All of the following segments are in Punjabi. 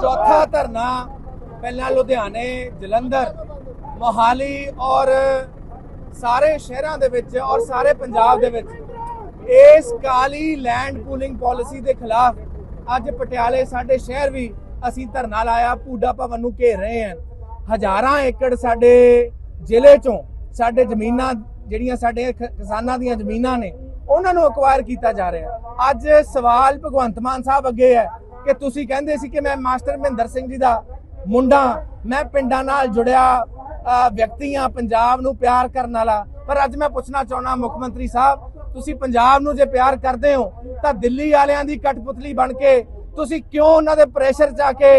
ਚੌਥਾ ਧਰਨਾ ਪਹਿਲਾਂ ਲੁਧਿਆਣੇ, ਜਲੰਧਰ, ਮੋਹਾਲੀ ਔਰ ਸਾਰੇ ਸ਼ਹਿਰਾਂ ਦੇ ਵਿੱਚ ਔਰ ਸਾਰੇ ਪੰਜਾਬ ਦੇ ਵਿੱਚ। ਇਸ ਕਾਲੀ ਲੈਂਡ ਪੂਲਿੰਗ ਪਾਲਿਸੀ ਦੇ ਖਿਲਾਫ ਅੱਜ ਪਟਿਆਲੇ ਸਾਡੇ ਸ਼ਹਿਰ ਵੀ ਅਸੀਂ ਧਰਨਾ ਲਾਇਆ ਪੂਡਾ ਭਵਨ ਨੂੰ ਘੇਰ ਰਹੇ ਹਾਂ। ਹਜ਼ਾਰਾਂ ਏਕੜ ਸਾਡੇ ਜ਼ਿਲ੍ਹੇ ਚੋਂ ਸਾਡੇ ਜ਼ਮੀਨਾਂ ਜਿਹੜੀਆਂ ਸਾਡੇ ਕਿਸਾਨਾਂ ਦੀਆਂ ਜ਼ਮੀਨਾਂ ਨੇ, ਉਹਨਾਂ ਨੂੰ ਅਕਵਾਇਰ ਕੀਤਾ ਜਾ ਰਿਹਾ। ਅੱਜ ਸਵਾਲ ਭਗਵੰਤ ਮਾਨ ਸਾਹਿਬ ਅੱਗੇ ਹੈ ਕਿ ਤੁਸੀਂ ਕਹਿੰਦੇ ਸੀ ਕਿ ਮੈਂ ਮਾਸਟਰ ਮਹਿੰਦਰ ਸਿੰਘ ਜੀ ਦਾ ਮੁੰਡਾ ਮੈਂ ਪਿੰਡਾਂ ਨਾਲ ਜੁੜਿਆ ਅ, ਪੰਜਾਬ ਨੂੰ ਪਿਆਰ ਕਰਨ ਵਾਲਾ। ਪਰ ਅੱਜ ਮੈਂ ਪੁੱਛਣਾ ਚਾਹੁੰਦਾ ਮੁੱਖ ਮੰਤਰੀ ਸਾਹਿਬ ਤੁਸੀਂ ਪੰਜਾਬ ਨੂੰ ਜੇ ਪਿਆਰ ਕਰਦੇ ਹੋ ਤਾਂ ਦਿੱਲੀ ਵਾਲਿਆਂ ਦੀ ਕਠਪੁਤਲੀ ਬਣ ਕੇ ਤੁਸੀਂ ਕਿਉਂ ਉਹਨਾਂ ਦੇ ਪ੍ਰੈਸ਼ਰ ਚ ਆ ਕੇ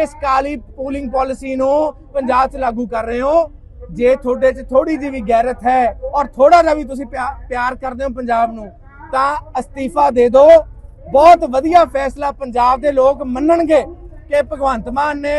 ਇਸ ਕਾਲੀ ਪੂਲਿੰਗ ਪਾਲਿਸੀ ਨੂੰ ਪੰਜਾਬ 'ਚ ਲਾਗੂ ਕਰ ਰਹੇ ਹੋ? ਜੇ ਤੁਹਾਡੇ 'ਚ ਥੋੜੀ ਜਿਹੀ ਵੀ ਗੈਰਤ ਹੈ ਔਰ ਥੋੜਾ ਜਿਹਾ ਵੀ ਤੁਸੀਂ ਪਿਆ- ਪਿਆਰ ਕਰਦੇ ਹੋ ਪੰਜਾਬ ਨੂੰ ਤਾਂ ਅਸਤੀਫਾ ਦੇ ਦਿਓ। ਬਹੁਤ ਵਧੀਆ ਫੈਸਲਾ ਪੰਜਾਬ ਦੇ ਲੋਕ ਮੰਨਣਗੇ ਕਿ ਭਗਵੰਤ ਮਾਨ ਨੇ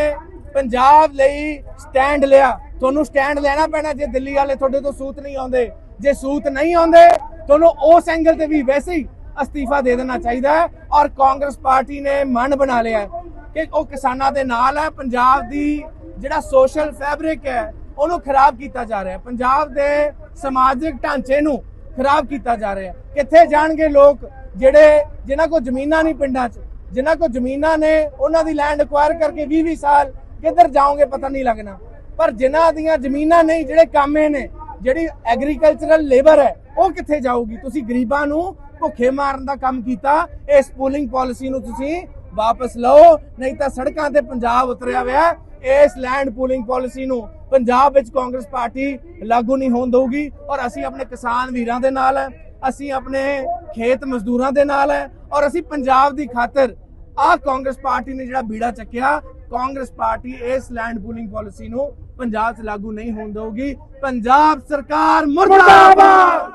ਪੰਜਾਬ ਲਈ ਸਟੈਂਡ ਲਿਆ। ਤੁਹਾਨੂੰ ਸਟੈਂਡ ਲੈਣਾ ਪੈਣਾ ਜੇ ਦਿੱਲੀ ਵਾਲੇ ਤੁਹਾਡੇ ਤੋਂ ਸੂਤ ਨਹੀਂ ਆਉਂਦੇ। ਜੇ ਸੂਤ ਨਹੀਂ ਆਉਂਦੇ, ਤੁਹਾਨੂੰ ਉਸ ਐਂਗਲ ਤੇ ਵੀ ਵੈਸੇ ਹੀ ਅਸਤੀਫਾ ਦੇ ਦੇਣਾ ਚਾਹੀਦਾ ਹੈ ਔਰ ਕਾਂਗਰਸ ਪਾਰਟੀ ਨੇ ਮਨ ਬਣਾ ਲਿਆ ਕਿ ਉਹ ਕਿਸਾਨਾਂ ਦੇ ਨਾਲ ਹੈ। ਪੰਜਾਬ ਦੀ ਜਿਹੜਾ ਸੋਸ਼ਲ ਫੈਬਰਿਕ ਹੈ, ਉਹਨੂੰ ਖਰਾਬ ਕੀਤਾ ਜਾ ਰਿਹਾ ਹੈ। ਪੰਜਾਬ ਦੇ ਸਮਾਜਿਕ ਢਾਂਚੇ ਨੂੰ ਖਰਾਬ ਕੀਤਾ ਜਾ ਰਿਹਾ ਹੈ। ਕਿੱਥੇ ਜਾਣਗੇ ਲੋਕ ਜਿਹੜੇ ਜਿਨ੍ਹਾਂ ਕੋਲ ਜ਼ਮੀਨਾਂ ਨਹੀਂ ਪਿੰਡਾਂ 'ਚ? ਜਿਨ੍ਹਾਂ ਕੋਲ ਜ਼ਮੀਨਾਂ ਨੇ, ਉਹਨਾਂ ਦੀ ਲੈਂਡ ਅਕਵਾਇਰ ਕਰਕੇ 20 20 ਸਾਲ ਕਿੱਧਰ ਜਾਓਗੇ ਪਤਾ ਨਹੀਂ ਲੱਗਣਾ। ਪਰ ਜਿਨ੍ਹਾਂ ਦੀਆਂ ਜ਼ਮੀਨਾਂ ਨਹੀਂ, ਜਿਹੜੇ ਕਾਮੇ ਨੇ, ਜਿਹੜੀ ਐਗਰੀਕਲਚਰਲ ਲੇਬਰ ਹੈ, ਉਹ ਕਿੱਥੇ ਜਾਊਗੀ? ਤੁਸੀਂ ਗਰੀਬਾਂ ਨੂੰ ਭੁੱਖੇ ਮਾਰਨ ਦਾ ਕੰਮ ਕੀਤਾ। ਇਸ ਪੂਲਿੰਗ ਪਾਲਿਸੀ ਨੂੰ ਤੁਸੀਂ ਵਾਪਸ ਲਓ, ਨਹੀਂ ਤਾਂ ਸੜਕਾਂ ਤੇ ਪੰਜਾਬ ਉਤਰਿਆ ਹੋਇਆ ਇਸ ਲੈਂਡ ਪੂਲਿੰਗ ਪਾਲਿਸੀ ਨੂੰ ਪੰਜਾਬ ਵਿੱਚ ਕਾਂਗਰਸ ਪਾਰਟੀ ਲਾਗੂ ਨਹੀਂ ਹੋਣ ਦਊਗੀ ਔਰ ਅਸੀਂ ਆਪਣੇ ਕਿਸਾਨ ਵੀਰਾਂ ਦੇ ਨਾਲ ਹੈ, ਅਸੀਂ ਆਪਣੇ ਖੇਤ ਮਜ਼ਦੂਰਾਂ ਦੇ ਨਾਲ ਹੈ ਔਰ ਅਸੀਂ ਪੰਜਾਬ ਦੀ ਖਾਤਰ ਆਹ ਕਾਂਗਰਸ ਪਾਰਟੀ ਨੇ ਜਿਹੜਾ ਬੀੜਾ ਚੱਕਿਆ, ਕਾਂਗਰਸ ਪਾਰਟੀ ਇਸ ਲੈਂਡ ਪੂਲਿੰਗ ਪਾਲਿਸੀ ਨੂੰ ਪੰਜਾਬ 'ਚ ਲਾਗੂ ਨਹੀਂ ਹੋਣ ਦਊਗੀ। ਪੰਜਾਬ ਸਰਕਾਰ ਮੁਰਦਾਬਾਦ!